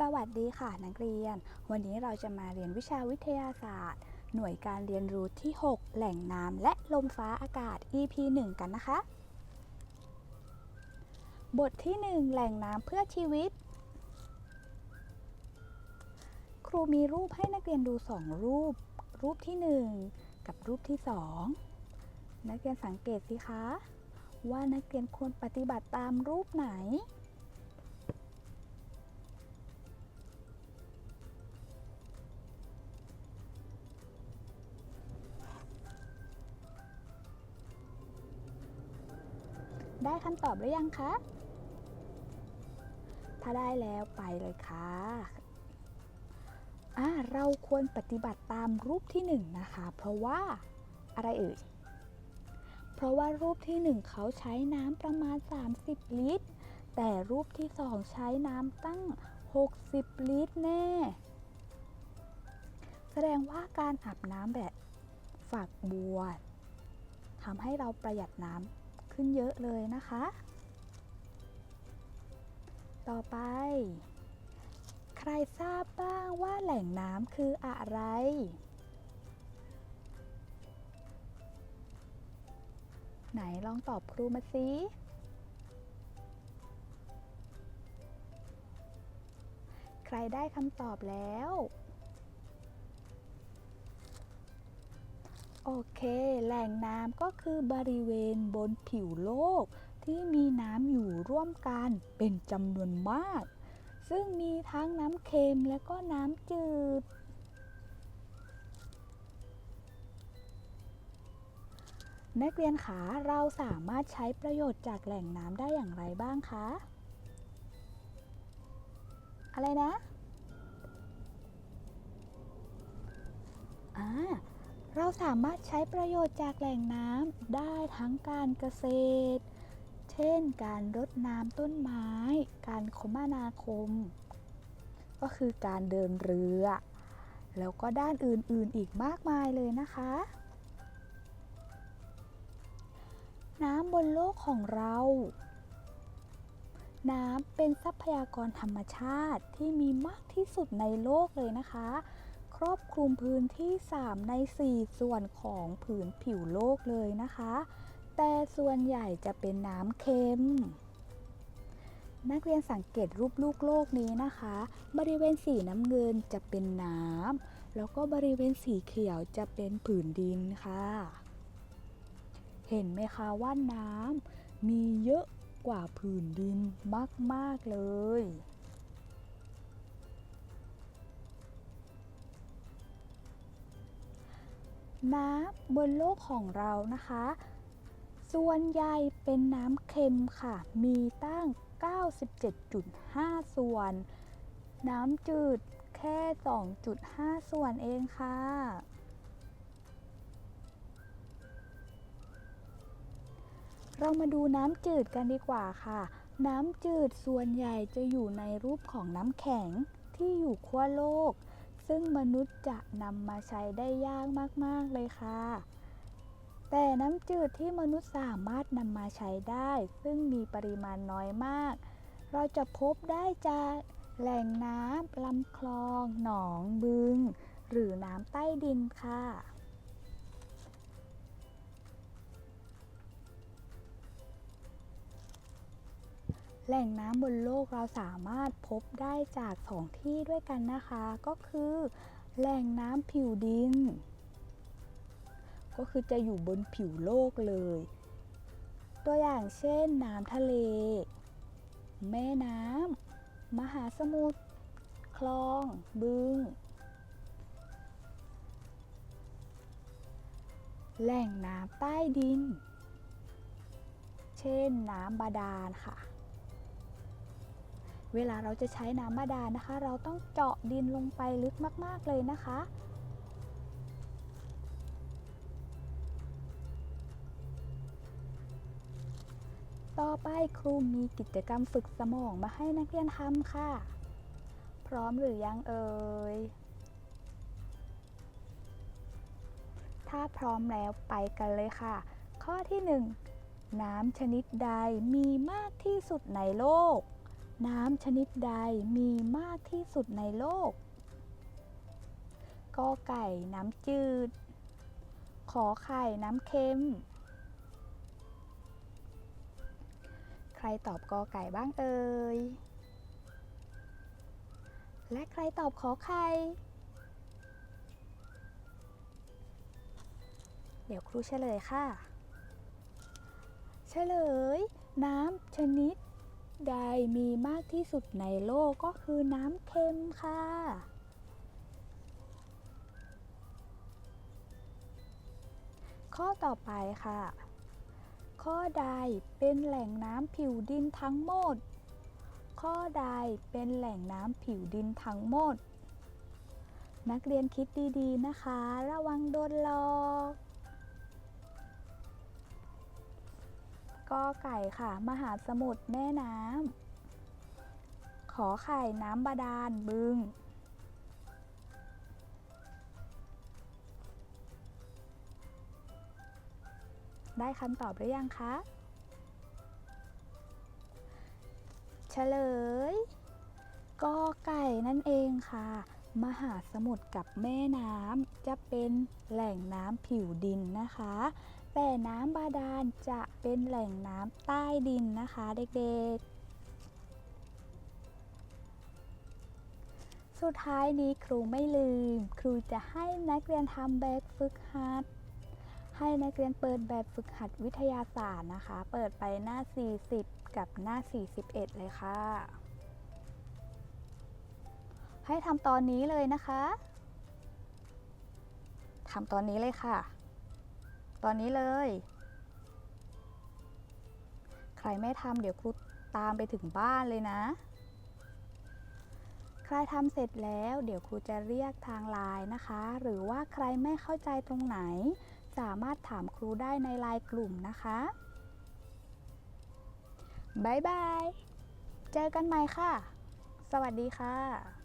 สวัสดีค่ะนักเรียน วันนี้เราจะมาเรียนวิชาวิทยาศาสตร์ หน่วยการเรียนรู้ที่ 6 แหล่งน้ำและลมฟ้าอากาศ EP 1 กันนะคะ บทที่ 1 แหล่งน้ำเพื่อชีวิต ครูมีรูปให้นักเรียนดู 2 รูป รูปที่ 1 กับรูปที่ 2 นักเรียนสังเกตสิคะ ว่านักเรียนควรปฏิบัติตามรูปไหน ได้คำตอบหรือยังคะ ถ้าได้แล้วไปเลยค่ะอ่าเราควรปฏิบัติตามรูปที่หนึ่งนะคะ เพราะว่าอะไรเอ่ย เพราะว่ารูปที่หนึ่งเขาใช้น้ำประมาณ 30 ลิตร แต่รูปที่สองใช้น้ำตั้ง 60 ลิตรแน่ แสดงว่าการอาบน้ำแบบฝักบัวทำให้เราประหยัดน้ำ ขึ้นเยอะเลยนะคะ ต่อไป ใครทราบบ้างว่าแหล่งน้ำคืออะไร ไหนลองตอบครูมาสิใครได้คำตอบแล้ว โอเค แหล่งน้ำก็คือบริเวณบนผิวโลก ที่มีน้ำอยู่ร่วมกันเป็นจำนวนมาก ซึ่งมีทั้งน้ำเค็มและก็น้ำจืด นักเรียนขาเราสามารถใช้ประโยชน์จากแหล่งน้ำได้อย่างไรบ้างคะ อะไรนะ อ่า เราสามารถใช้ประโยชน์จากแหล่งน้ำได้ทั้งการเกษตร เช่น การรดน้ำต้นไม้ การคมนาคม ก็คือการเดินเรือ แล้วก็ด้านอื่นๆอีกมากมายเลยนะคะ น้ำบนโลกของเรา น้ำเป็นทรัพยากรธรรมชาติที่มีมากที่สุดในโลกเลยนะคะ รอบคลุมพื้นที่ 3 ใน 4 ส่วนของผืนผิวโลกเลยนะคะ แต่ส่วนใหญ่จะเป็นน้ำเค็ม นักเรียนสังเกตรูปลูกโลกนี้นะคะ บริเวณสีน้ำเงินจะเป็นน้ำแล้วก็บริเวณสีเขียวจะเป็นผืนดินค่ะ เห็นไหมคะว่าน้ำมีเยอะกว่าผืนดินมาก ๆ เลย น้ำบนโลกของเรานะคะ ส่วนใหญ่เป็นน้ำเค็มค่ะ มีตั้ง 97.5 ส่วน น้ำจืดแค่ 2.5 ส่วนเองค่ะเรามาดูน้ำจืดกันดีกว่าค่ะ น้ำจืดส่วนใหญ่จะอยู่ในรูปของน้ำแข็งที่อยู่ขั้วโลก ซึ่งมนุษย์จะนำมาใช้ได้ยากมาก ๆ เลยค่ะ แต่น้ำจืดที่มนุษย์สามารถนำมาใช้ได้ ซึ่งมีปริมาณน้อยมาก เราจะพบได้จากแหล่งน้ำลำคลอง หนองบึง หรือน้ำใต้ดินค่ะ แหล่งน้ำบนโลกเราสามารถพบได้จากสองที่ด้วยกันนะคะ ก็คือ แหล่งน้ำผิวดิน ก็คือจะอยู่บนผิวโลกเลย ตัวอย่างเช่นน้ำทะเล แม่น้ำมหาสมุทรคลอง บึง แหล่งน้ำใต้ดิน เช่นน้ำบาดาลค่ะ เวลาเราจะใช้น้ำบาดาลนะคะ เราต้องเจาะดินลงไปลึกมาก ๆ เลยนะคะ ต่อไปครูมีกิจกรรมฝึกสมองมาให้นักเรียนทำค่ะ พร้อมหรือยังเอ่ย ถ้าพร้อมแล้วไปกันเลยค่ะ ข้อที่ 1 น้ำชนิดใดมีมากที่สุดในโลก น้ำชนิดใดมีมากที่สุดในโลกกอไก่น้ำจืด ขอไข่น้ำเค็ม ใครตอบกอไก่บ้างเอ่ย และใครตอบขอไข่ เดี๋ยวครูเฉลยค่ะ เฉลย น้ำชนิด ใดมีมากที่สุดในโลกก็คือน้ำเค็มค่ะ ข้อต่อไปค่ะ ข้อใดเป็นแหล่งน้ำผิวดินทั้งหมด ข้อใดเป็นแหล่งน้ำผิวดินทั้งหมด นักเรียนคิดดีๆนะคะ ระวังโดนหลอก กอไก่ค่ะ มหาสมุทรแม่น้ำ ขอไข่น้ำบาดาลบึง ได้คำตอบหรือยังคะเฉลยกอไก่นั่นเองค่ะ มหาสมุทรกับแม่น้ำจะเป็นแหล่งน้ำผิวดินนะคะ แต่น้ำบาดาลจะเป็นแหล่งน้ำใต้ดินนะคะเด็กๆ สุดท้ายนี้ครูไม่ลืม ครูจะให้นักเรียนทำแบบฝึกหัด ให้นักเรียนเปิดแบบฝึกหัดวิทยาศาสตร์นะคะ เปิดไปหน้า 40 กับหน้า 41 เลยค่ะ ให้ทำตอนนี้เลยนะคะทำตอนนี้เลยค่ะ ตอนนี้เลย ใครไม่ทำเดี๋ยวครูตามไปถึงบ้านเลยนะ ใครทำเสร็จแล้วเดี๋ยวครูจะเรียกทางไลน์นะคะ หรือว่าใครไม่เข้าใจตรงไหน สามารถถามครูได้ในไลน์กลุ่มนะคะบายบาย เจอกันใหม่ค่ะ สวัสดีค่ะ